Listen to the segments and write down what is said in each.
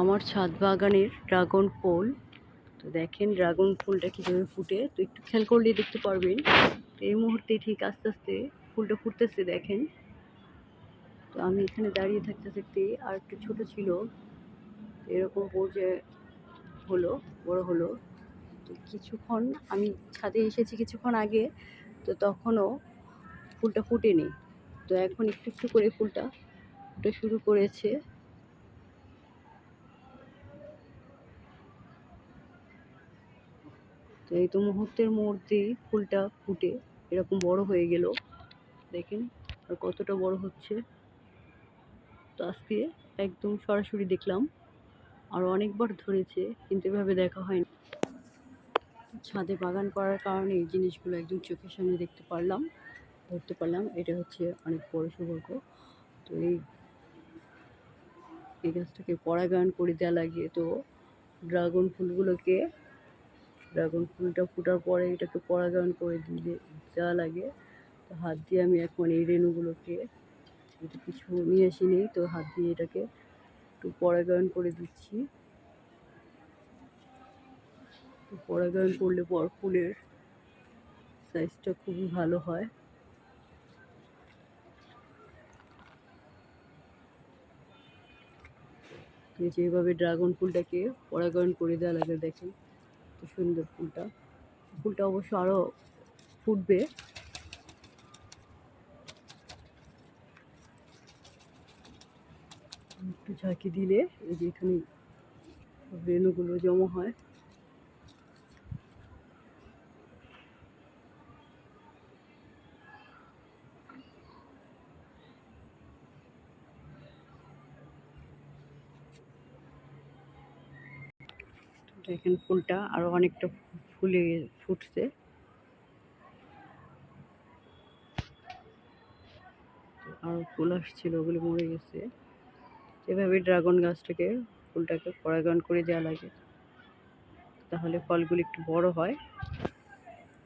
আমার ছাদ বাগানের ড্রাগন ফল। তো দেখেন ড্রাগন ফুলটা কীভাবে ফুটে। তো একটু খেয়াল করলে দেখতে পারবেন। তো এই মুহূর্তে ঠিক আস্তে আস্তে ফুলটা ফুটতেছে, দেখেন। তো আমি এখানে দাঁড়িয়ে থাকতে থাকতে আর একটু ছোট ছিল। এরকম পর্যায়ে হলো, বড় হলো। তো কিছুক্ষণ আমি ছাদে এসেছি কিছুক্ষণ আগে। তো তখনও ফুলটা ফুটেনি। তো এখন একটু একটু করে ফুলটা ফুটে শুরু করেছে। তো এই তো মুহূর্তের মধ্যেই ফুলটা ফুটে এরকম বড় হয়ে গেল। দেখেন আর কতটা বড় হচ্ছে। তো আজকে একদম সরাসরি দেখলাম। আর অনেকবার ধরেছে, কিন্তু এভাবে দেখা হয়নি। ছাদে বাগান করার কারণে এই জিনিসগুলো একদম চোখের সামনে দেখতে পারলাম, ধরতে পারলাম। এটা হচ্ছে অনেক বড় সৌভাগ্য। তো এই এই গাছটাকে পরাগায়ন করে দেওয়া লাগে। তো ড্রাগন ফুলগুলোকে ড্রাগন ফুলটা ফোটার পরে এটাকে পরাগায়ন করে দিলে যা লাগে, তো হাত দিয়ে আমি এখন এই রেণুগুলোকে এটা কিছু নিয়ে আসিনি, তো হাত দিয়ে এটাকে একটু পরাগায়ন করে দিচ্ছি। তো পরাগায়ন করলে পর ফুলের সাইজটা খুবই ভালো হয়। যেভাবে ড্রাগন ফুলটাকে পরাগায়ন করে দেওয়া লাগে, দেখেন। সুন্দর ফুলটা। ফুলটা অবশ্য আরও ফুটবে। একটু ঝাঁকি দিলে এই যে এখানে রেণুগুলো জমা হয়। দেখেন ফুলটা আরও অনেকটা ফুলে ফুটছে। আরও ফুল আসছিল, ওগুলো মরে গেছে। এভাবে ড্রাগন গাছটাকে, ফুলটাকে পরাগায়ন করে দেওয়া লাগে। তাহলে ফলগুলি একটু বড় হয়।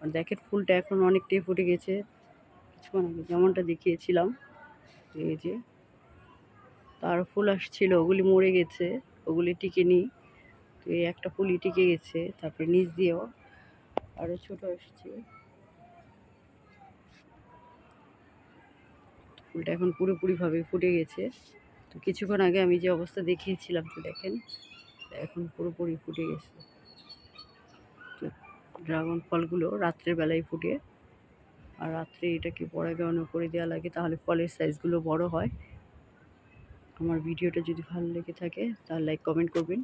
আর দেখেন ফুলটা এখন অনেকটাই ফুটে গেছে। কিছুক্ষণ আগে যেমনটা দেখিয়েছিলাম, এই যে। তার ফুল আসছিল, ওগুলি মরে গেছে, ওগুলি টিকে নিই তো এই একটা ফুলই টিকে গেছে, তারপরে নিচ দিয়েও আরও ছোট আসছে। ফুলটা এখন পুরোপুরিভাবে ফুটে গেছে। তো কিছুক্ষণ আগে আমি যে অবস্থা দেখিয়েছিলাম, তো দেখেন, এখন পুরোপুরি ফুটে গেছে। ড্রাগন ফলগুলো রাত্রের বেলায় ফুটে, আর রাত্রে এটাকে পরাগায়ন করে দেওয়া লাগে, তাহলে ফলের সাইজগুলো বড় হয়। আমার ভিডিওটা যদি ভালো লেগে থাকে, তাহলে লাইক, কমেন্ট করবেন।